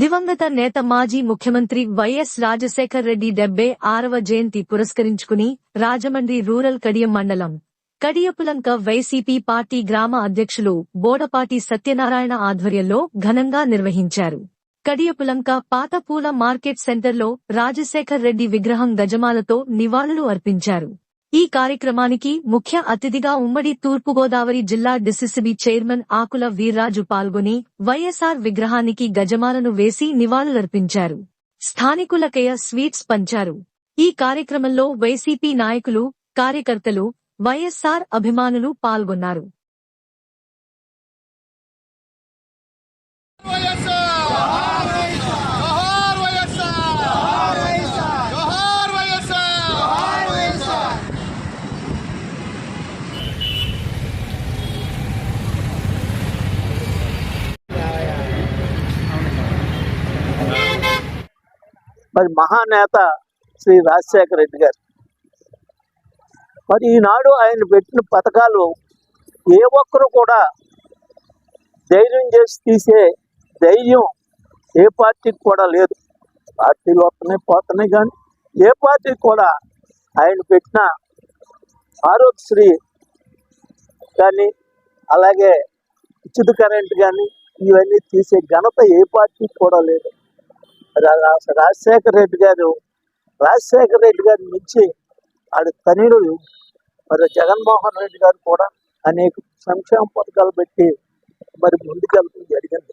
దివంగత నేత మాజీ ముఖ్యమంత్రి వైఎస్ రాజశేఖర్ రెడ్డి డెబ్బై ఆరవ జయంతి పురస్కరించుకుని రాజమండ్రి రూరల్ కడియం మండలం కడియపులంక వైసీపీ పార్టీ గ్రామ అధ్యక్షులు బోడపాటి సత్యనారాయణ ఆధ్వర్యంలో ఘనంగా నిర్వహించారు. కడియపులంక పాత పూల మార్కెట్ సెంటర్లో రాజశేఖర్ రెడ్డి విగ్రహం గజమాలతో నివాళులు అర్పించారు. ఈ కార్యక్రమానికి ముఖ్య అతిథిగా ఉమ్మడి తూర్పుగోదావరి జిల్లా డిసిసిబి చైర్మన్ ఆకుల వీర్రాజు పాల్గొని వైఎస్ఆర్ విగ్రహానికి గజమాలను వేసి నివాళులర్పించారు. స్థానికులకయ స్వీట్స్ పంచారు. ఈ కార్యక్రమంలో వైసీపీ నాయకులు కార్యకర్తలు వైఎస్సార్ అభిమానులు పాల్గొన్నారు వైఎస్ఆర్ జోహార్ వైఎస్ఆర్ జోహార్ వైఎస్ఆర్ మరి మహానేత శ్రీ రాజశేఖర రెడ్డి గారు. మరి ఈనాడు ఆయన పెట్టిన పథకాలు ఏ ఒక్కరు కూడా ధైర్యం చేసి తీసే ధైర్యం ఏ పార్టీకి కూడా లేదు. పార్టీలు వస్తున్నాయి పోతున్నాయి కానీ ఏ పార్టీకి కూడా ఆయన పెట్టిన ఆరోగ్యశ్రీ కానీ అలాగే ఉచిత కరెంట్ కానీ ఇవన్నీ తీసే ఘనత ఏ పార్టీకి కూడా లేదు. రాజశేఖర రెడ్డి గారు రాజశేఖర రెడ్డి గారి నుంచి ఆడు తనయుడు మరి జగన్మోహన్ రెడ్డి గారు కూడా అనేక సంక్షేమ పథకాలు పెట్టి మరి ముందుకెళ్ళడం జరిగింది